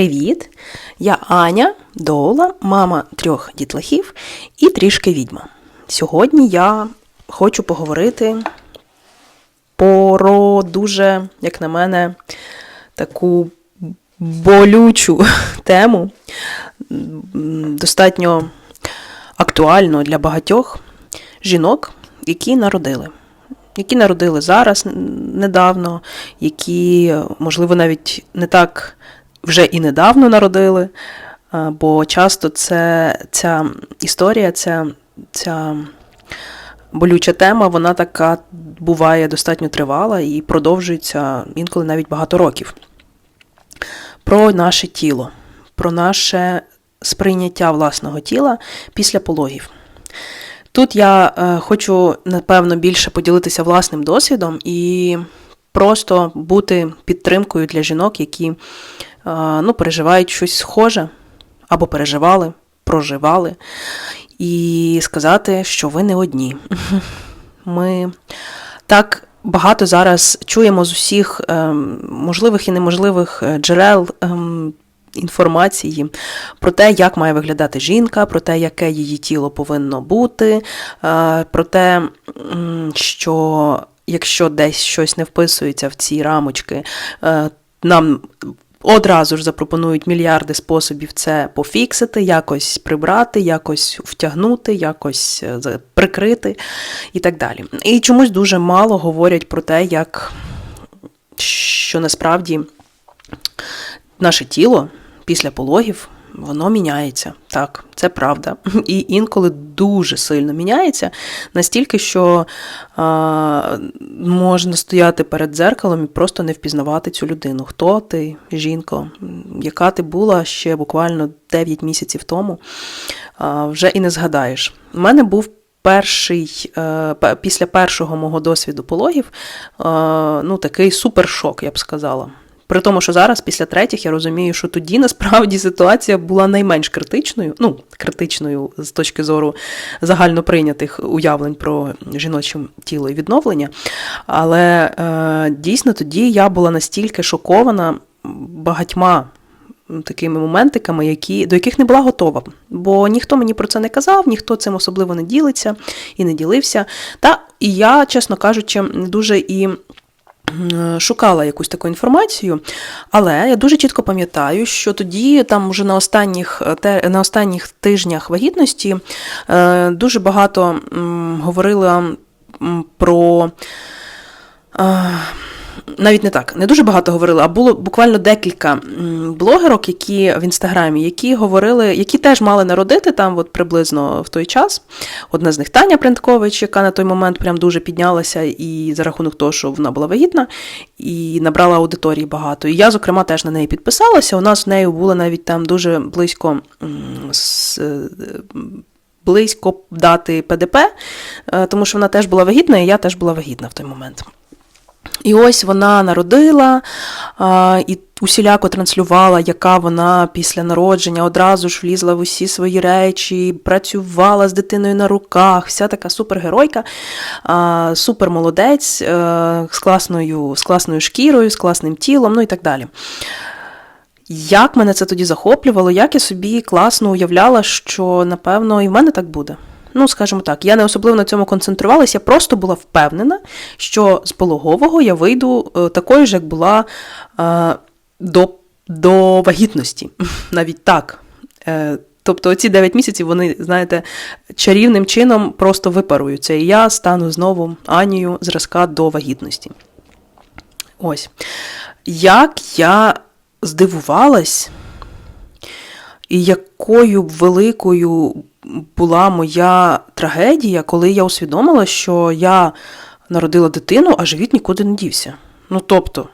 Привіт! Я Аня Доула, мама трьох дітлахів і трішки відьма. Сьогодні я хочу поговорити про дуже, як на мене, таку болючу тему, достатньо актуальну для багатьох жінок, які народили. Які народили зараз недавно, які, можливо, навіть не так вже і недавно народили, бо часто це, ця історія, ця, ця болюча тема, вона така буває достатньо тривала і продовжується інколи навіть багато років. Про наше тіло, про наше сприйняття власного тіла після пологів. Тут я е, хочу, напевно, більше поділитися власним досвідом і просто бути підтримкою для жінок, які е, ну, переживають щось схоже або переживали, проживали, і сказати, що ви не одні. Ми так багато зараз чуємо з усіх ем, можливих і неможливих е, джерел. ем, Інформації про те, як має виглядати жінка, про те, яке її тіло повинно бути, е, про те, що якщо десь щось не вписується в ці рамочки, е, нам одразу ж запропонують мільярди способів це пофіксити, якось прибрати, якось втягнути, якось е, прикрити і так далі. І чомусь дуже мало говорять про те, як що насправді наше тіло після пологів. Воно міняється, так, це правда. І інколи дуже сильно міняється, настільки, що а, можна стояти перед дзеркалом і просто не впізнавати цю людину. Хто ти, жінко, яка ти була ще буквально 9 місяців тому, а, вже і не згадаєш. У мене був перший, е, після першого мого досвіду пологів, е, ну, такий супершок, я б сказала. При тому, що зараз, після третіх, я розумію, що тоді насправді ситуація була найменш критичною, ну, критичною з точки зору загально прийнятих уявлень про жіноче тіло і відновлення. Але е, дійсно тоді я була настільки шокована багатьма такими моментиками, які, до яких не була готова. Бо ніхто мені про це не казав, ніхто цим особливо не ділиться і не ділився. Та і я, чесно кажучи, дуже і шукала якусь таку інформацію, але я дуже чітко пам'ятаю, що тоді, там вже на останніх, е, на останніх тижнях вагітності е, дуже багато говорила про. Навіть не так, не дуже багато говорили, а було буквально декілька блогерок, які в інстаграмі, які говорили, які теж мали народити там, от приблизно в той час. Одна з них Таня Принткович, яка на той момент прям дуже піднялася, і за рахунок того, що вона була вагітна, і набрала аудиторії багато. І я, зокрема, теж на неї підписалася. У нас з нею було навіть там дуже близько е, близько дати ПДП, е, тому що вона теж була вагітна, і я теж була вагітна в той момент. І ось вона народила і усіляко транслювала, яка вона після народження одразу ж влізла в усі свої речі, працювала з дитиною на руках, вся така супергеройка, супермолодець е, з класною, з класною шкірою, з класним тілом, ну і так далі. Як мене це тоді захоплювало, як я собі класно уявляла, що напевно і в мене так буде. Ну, скажімо так, я не особливо на цьому концентрувалася, я просто була впевнена, що з пологового я вийду е, такою ж, як була е, до, до вагітності. Навіть так. Е, Тобто ці 9 місяців вони, знаєте, чарівним чином просто випаруються. І я стану знову Анією зразка до вагітності. Ось. Як я здивувалась, і якою великою була моя трагедія, коли я усвідомила, що я народила дитину, а живіт нікуди не дівся. Ну тобто,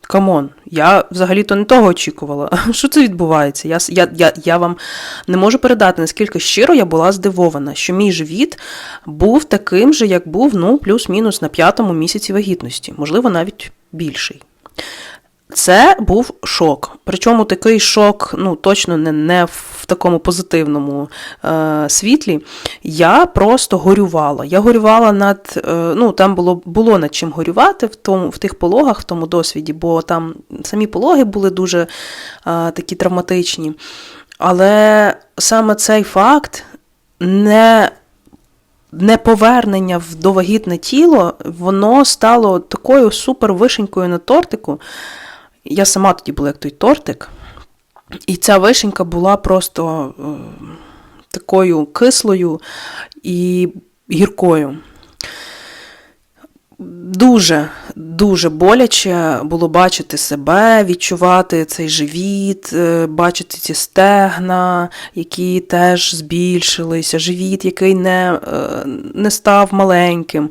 камон, я взагалі-то не того очікувала. Що це відбувається? Я, я, я, я вам не можу передати, наскільки щиро я була здивована, що мій живіт був таким же, як був, ну, плюс-мінус на п'ятому місяці вагітності, можливо, навіть більший. Це був шок. Причому такий шок, ну точно не не в такому позитивному е, світлі. Я просто горювала. Я горювала над, е, ну там було було над чим горювати в тому, в тих пологах, в тому досвіді, бо там самі пологи були дуже е, такі травматичні. Але саме цей факт не неповернення в довагітне тіло, воно стало такою супер вишенькою на тортику. Я сама тоді була як той тортик. І ця вишенька була просто е, такою кислою і гіркою. Дуже, дуже боляче було бачити себе, відчувати цей живіт, е, бачити ці стегна, які теж збільшилися, живіт, який не е, не став маленьким.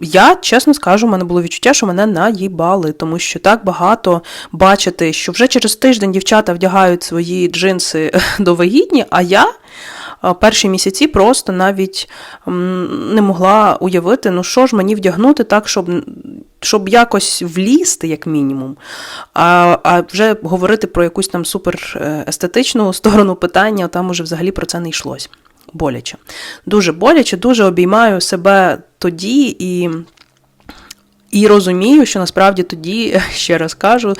Я чесно скажу, в мене було відчуття, що мене наїбали, тому що так багато бачити, що вже через тиждень дівчата вдягають свої джинси довагітні, а я перші місяці просто навіть не могла уявити, ну що ж мені вдягнути так, щоб щоб якось влізти, як мінімум. А а вже говорити про якусь там супер е, сторону питання, там уже взагалі про це не йшлось. Боляче. Дуже боляче, дуже обіймаю себе тоді і. І розумію, що насправді тоді, ще раз кажу,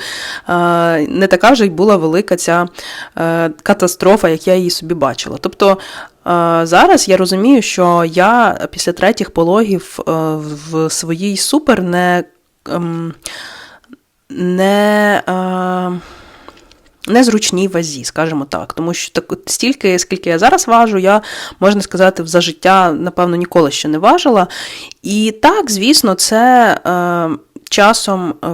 не така вже й була велика ця е, катастрофа, як я її собі бачила. Тобто зараз я розумію, що я після третіх пологів е, в своїй супер не. Ем, не е, незручній вазі, скажімо так. Тому що так, стільки, скільки я зараз важу, я, можна сказати, за життя, напевно, ніколи ще не важила. І так, звісно, це е, часом. Е,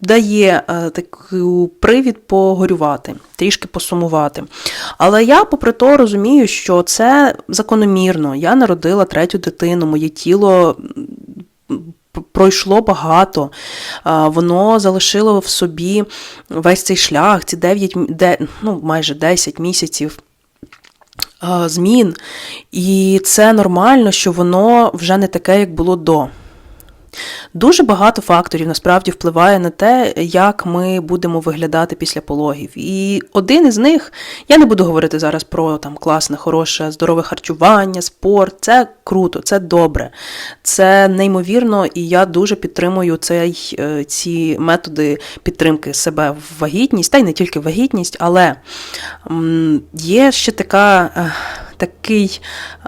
Дає е, такий привід погорювати, трішки посумувати. Але я, попри то, розумію, що це закономірно. Я народила третю дитину, моє тіло пройшло багато, воно залишило в собі весь цей шлях, ці 9, ну, майже 10 місяців. Змін, і це нормально, що воно вже не таке, як було до. Дуже багато факторів насправді впливає на те, як ми будемо виглядати після пологів. І один із них, я не буду говорити зараз про там класне, хороше, здорове харчування, спорт. Це круто, це добре, це неймовірно, і я дуже підтримую цей, е, ці методи підтримки себе в вагітність, та й не тільки вагітність, але є ще така. Е, такий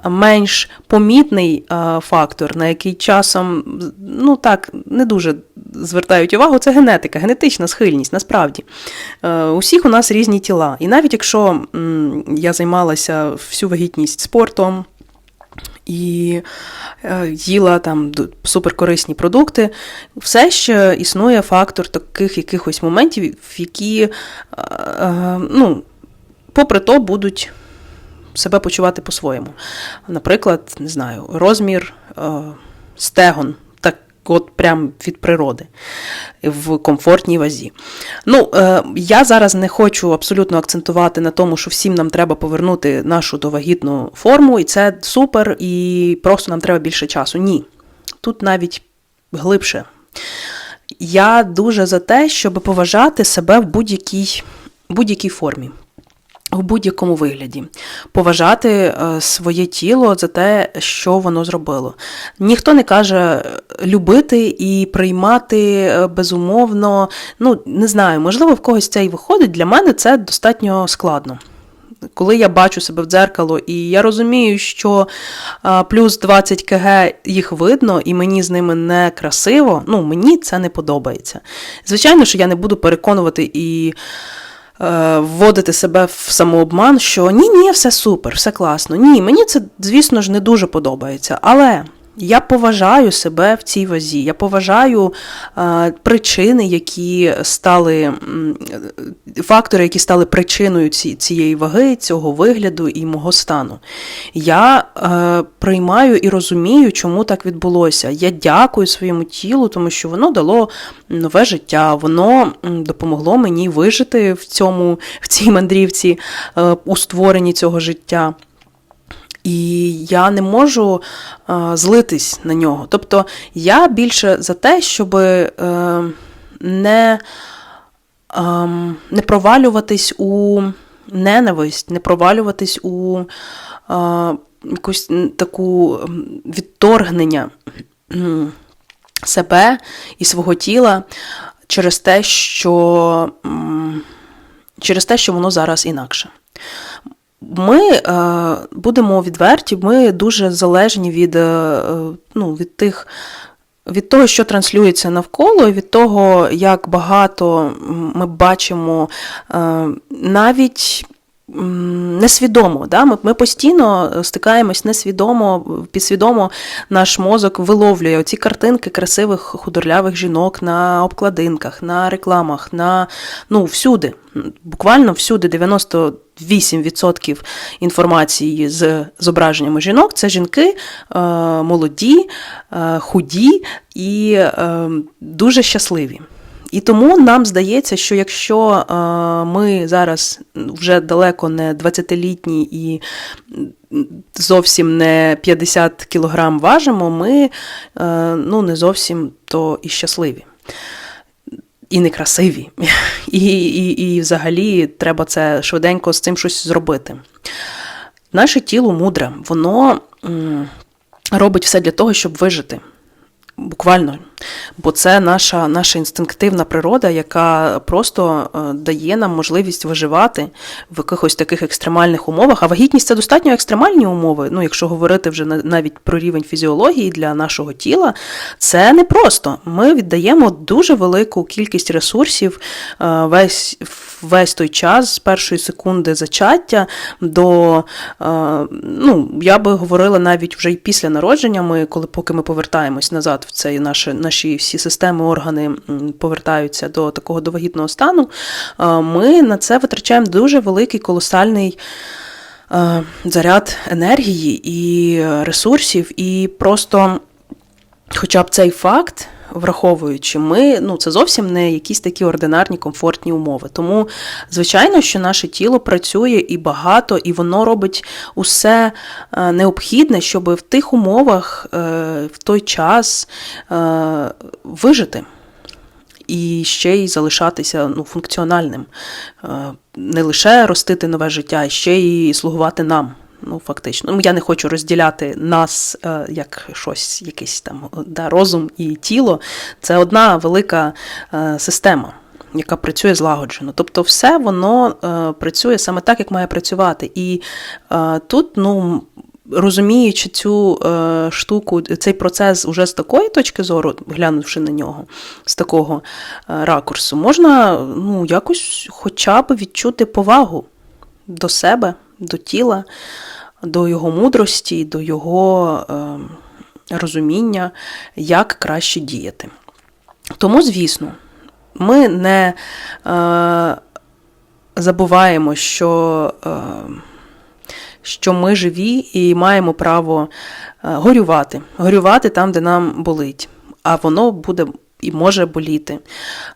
менш помітний фактор, на який часом ну так, не дуже звертають увагу, це генетика, генетична схильність, насправді. Е, усіх у нас різні тіла. І навіть якщо я займалася всю вагітність спортом, і е, їла там суперкорисні продукти, все ще існує фактор таких якихось моментів, в які, е, ну, попри то, будуть себе почувати по-своєму. Наприклад, не знаю, розмір е, стегон. Так, от прям від природи в комфортній вазі. Ну, е, я зараз не хочу абсолютно акцентувати на тому, що всім нам треба повернути нашу довагітну форму, і це супер, і просто нам треба більше часу. Ні. Тут навіть глибше. Я дуже за те, щоб поважати себе в будь-якій будь-якій формі. В будь-якому вигляді поважати е, своє тіло за те, що воно зробило. Ніхто не каже любити і приймати е, безумовно. Ну, не знаю, можливо, в когось це і виходить. Для мене це достатньо складно. Коли я бачу себе в дзеркало, і я розумію, що е, плюс 20 кг їх видно, і мені з ними не красиво, ну мені це не подобається. Звичайно, що я не буду переконувати і. Е, вводити себе в самообман, що ні, ні, все супер, все класно. Ні, мені це, звісно ж, не дуже подобається. Але я поважаю себе в цій вазі. Я поважаю е, причини, які стали фактори, які стали причиною ці, цієї ваги, цього вигляду і мого стану. Я е, приймаю і розумію, чому так відбулося. Я дякую своєму тілу, тому що воно дало нове життя, воно допомогло мені вижити в цьому, в цій мандрівці, е, у створенні цього життя. І я не можу е, злитись на нього. Тобто я більше за те, щоб е, не, е, не провалюватись у ненависть, не провалюватись у е, якусь таку відторгнення себе і свого тіла через те, що через те, що воно зараз інакше. Ми е, будемо відверті, ми дуже залежні від е, ну, від тих. Від того, що транслюється навколо, від того, як багато ми бачимо е, навіть несвідомо. Да? Ми ми постійно стикаємось несвідомо, підсвідомо наш мозок виловлює оці картинки красивих худорлявих жінок на обкладинках, на рекламах, на ну, всюди. Буквально всюди 98% інформації з зображеннями жінок це жінки е, молоді, е, худі і е, дуже щасливі. І тому нам здається, що якщо е, ми зараз вже далеко не 20-літні і зовсім не 50 кілограм важимо, ми е, ну, не зовсім то і щасливі. І некрасиві. І, і, і взагалі треба це швиденько з цим щось зробити. Наше тіло мудре, воно робить все для того, щоб вижити буквально. Бо це наша наша інстинктивна природа, яка просто е, дає нам можливість виживати в якихось таких екстремальних умовах. А вагітність це достатньо екстремальні умови. Ну, якщо говорити вже навіть про рівень фізіології для нашого тіла, це не просто. Ми віддаємо дуже велику кількість ресурсів е, весь весь той час з першої секунди зачаття до, е, ну, я би говорила навіть вже і після народження, ми, коли поки ми повертаємось назад в цей наші, наші всі системи, органи повертаються до такого довагітного стану, е, ми на це витрачаємо дуже великий колосальний. Е, заряд енергії і ресурсів, і просто, хоча б цей факт враховуючи, ми ну це зовсім не якісь такі ординарні комфортні умови. Тому, звичайно, що наше тіло працює і багато, і воно робить усе е, необхідне, щоб в тих умовах е, в той час е, вижити. І ще й залишатися ну, функціональним, не лише ростити нове життя, а ще й слугувати нам. Ну, фактично. Ну, Я не хочу розділяти нас е, як щось, якийсь там да, розум і тіло. Це одна велика е, система. Яка працює злагоджено. Тобто, все воно е, працює саме так, як має працювати. І е, тут, ну, розуміючи цю е, штуку, цей процес уже з такої точки зору, глянувши на нього, з такого е, ракурсу, можна ну, якось хоча б відчути повагу до себе, до тіла до його мудрості, до його е, розуміння, як краще діяти. Тому, звісно, ми не е, забуваємо, що е, що ми живі і маємо право е, горювати, горювати там, де нам болить. А воно буде і може боліти.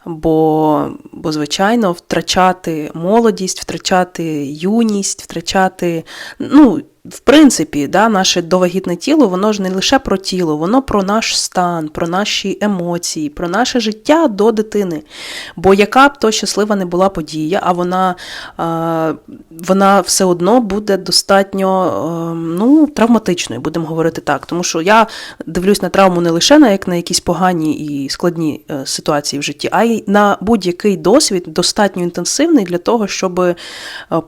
Бо, бо, звичайно, втрачати молодість, втрачати юність, втрачати. ну, в принципі, да, наше довагітне тіло, воно ж не лише про тіло, воно про наш стан, про наші емоції, про наше життя до дитини. Бо яка б то щаслива не була подія, а вона вона все одно буде достатньо ну, травматичною, будемо говорити так. Тому що я дивлюсь на травму не лише на як на якісь погані і складні е, ситуації в житті, а й на будь-який досвід достатньо інтенсивний для того, щоб е,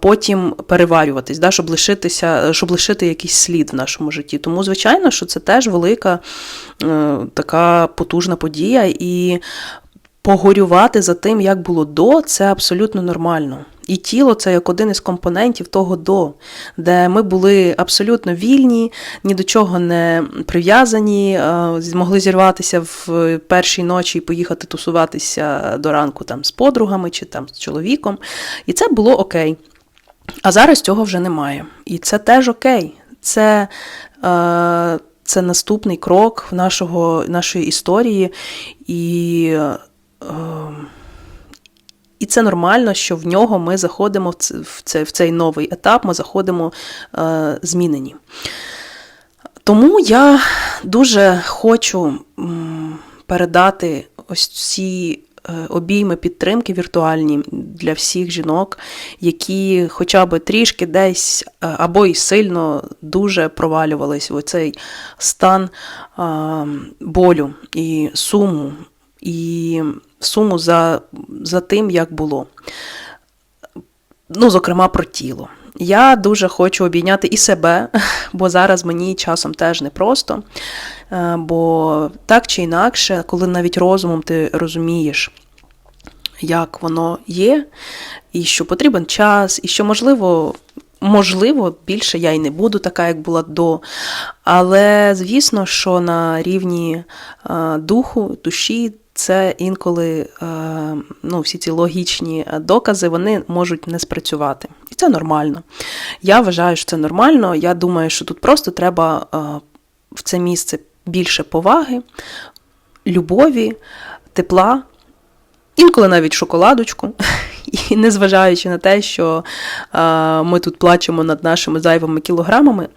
потім переварюватись, да, щоб лишитися щоб лишити якийсь слід в нашому житті. Тому, звичайно, що це теж велика е, така потужна подія, і погорювати за тим, як було до, це абсолютно нормально. І тіло це як один із компонентів того до, де ми були абсолютно вільні, ні до чого не прив'язані, е, змогли зірватися в першій ночі і поїхати тусуватися до ранку там з подругами чи там з чоловіком. І це було окей. А зараз цього вже немає. І це теж окей. Це е, це наступний крок в нашого, нашої історії. І, е, і це нормально, що в нього ми заходимо в ц- в цей, в цей новий етап, ми заходимо е, змінені. Тому я дуже хочу передати ось ці обійми підтримки віртуальні для всіх жінок, які хоча б трішки десь е, або й сильно дуже провалювались в цей стан болю і суму, і суму за, за тим, як було ну, зокрема, про тіло. Я дуже хочу обійняти і себе, бо зараз мені часом теж непросто. Е, Бо так чи інакше, коли навіть розумом ти розумієш, як воно є, і що потрібен час, і що можливо. Можливо, більше я й не буду така, як була до. Але звісно, що на рівні е, духу, душі, це інколи е, ну, всі ці логічні докази вони можуть не спрацювати. І це нормально. Я вважаю, що це нормально. Я думаю, що тут просто треба е, в це місце більше поваги, любові, тепла, інколи навіть шоколадочку. І незважаючи на те, що е, ми тут плачемо над нашими зайвими кілограмами, е,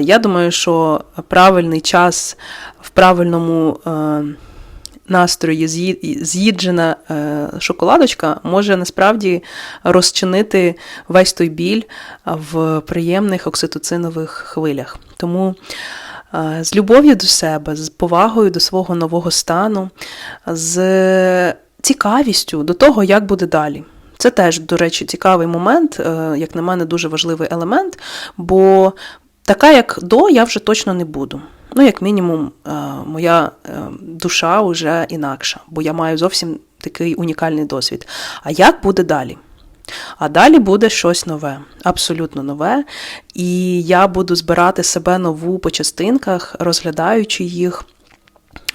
я думаю, що правильний час в правильному е, настрої з'їджена е, шоколадочка може насправді розчинити весь той біль в приємних окситоцинових хвилях. Тому е, з любов'ю до себе, з повагою до свого нового стану, з цікавістю до того, як буде далі. Це теж, до речі, цікавий момент, е, як на мене, дуже важливий елемент, бо така, як до, я вже точно не буду. Ну, як мінімум, е, моя е, душа вже інакша, бо я маю зовсім такий унікальний досвід. А як буде далі? А далі буде щось нове, абсолютно нове. І я буду збирати себе нову по частинках, розглядаючи їх,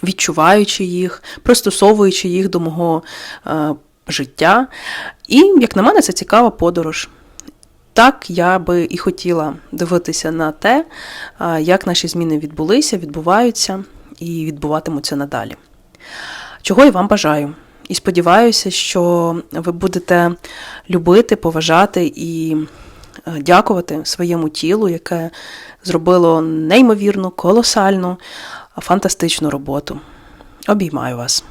відчуваючи їх, пристосовуючи їх до мого е, життя. І, як на мене, це цікава подорож. Так, я би і хотіла дивитися на те, як наші зміни відбулися, відбуваються і відбуватимуться надалі. Чого я вам бажаю. І сподіваюся, що ви будете любити, поважати і е, дякувати своєму тілу, яке зробило неймовірну, колосальну, фантастичну роботу. Обіймаю вас.